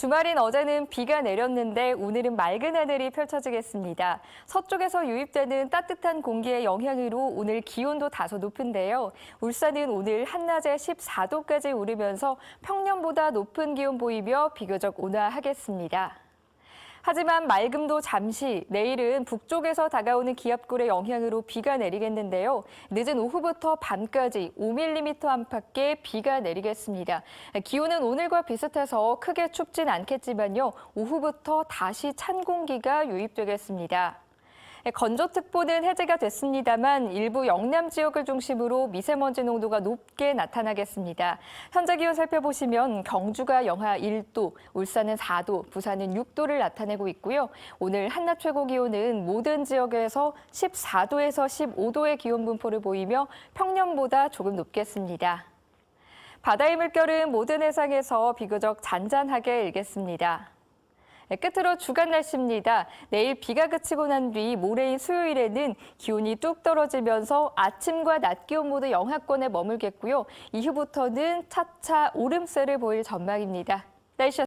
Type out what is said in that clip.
주말인 어제는 비가 내렸는데 오늘은 맑은 하늘이 펼쳐지겠습니다. 서쪽에서 유입되는 따뜻한 공기의 영향으로 오늘 기온도 다소 높은데요. 울산은 오늘 한낮에 14도까지 오르면서 평년보다 높은 기온 보이며 비교적 온화하겠습니다. 하지만 맑음도 잠시 내일은 북쪽에서 다가오는 기압골의 영향으로 비가 내리겠는데요. 늦은 오후부터 밤까지 5mm 안팎의 비가 내리겠습니다. 기온은 오늘과 비슷해서 크게 춥진 않겠지만요. 오후부터 다시 찬 공기가 유입되겠습니다. 건조특보는 해제가 됐습니다만 일부 영남 지역을 중심으로 미세먼지 농도가 높게 나타나겠습니다. 현재 기온 살펴보시면 경주가 영하 1도, 울산은 4도, 부산은 6도를 나타내고 있고요. 오늘 한낮 최고 기온은 모든 지역에서 14도에서 15도의 기온 분포를 보이며 평년보다 조금 높겠습니다. 바다의 물결은 모든 해상에서 비교적 잔잔하게 일겠습니다. 네, 끝으로 주간 날씨입니다. 내일 비가 그치고 난 뒤 모레인 수요일에는 기온이 뚝 떨어지면서 아침과 낮 기온 모두 영하권에 머물겠고요. 이후부터는 차차 오름세를 보일 전망입니다. 날씨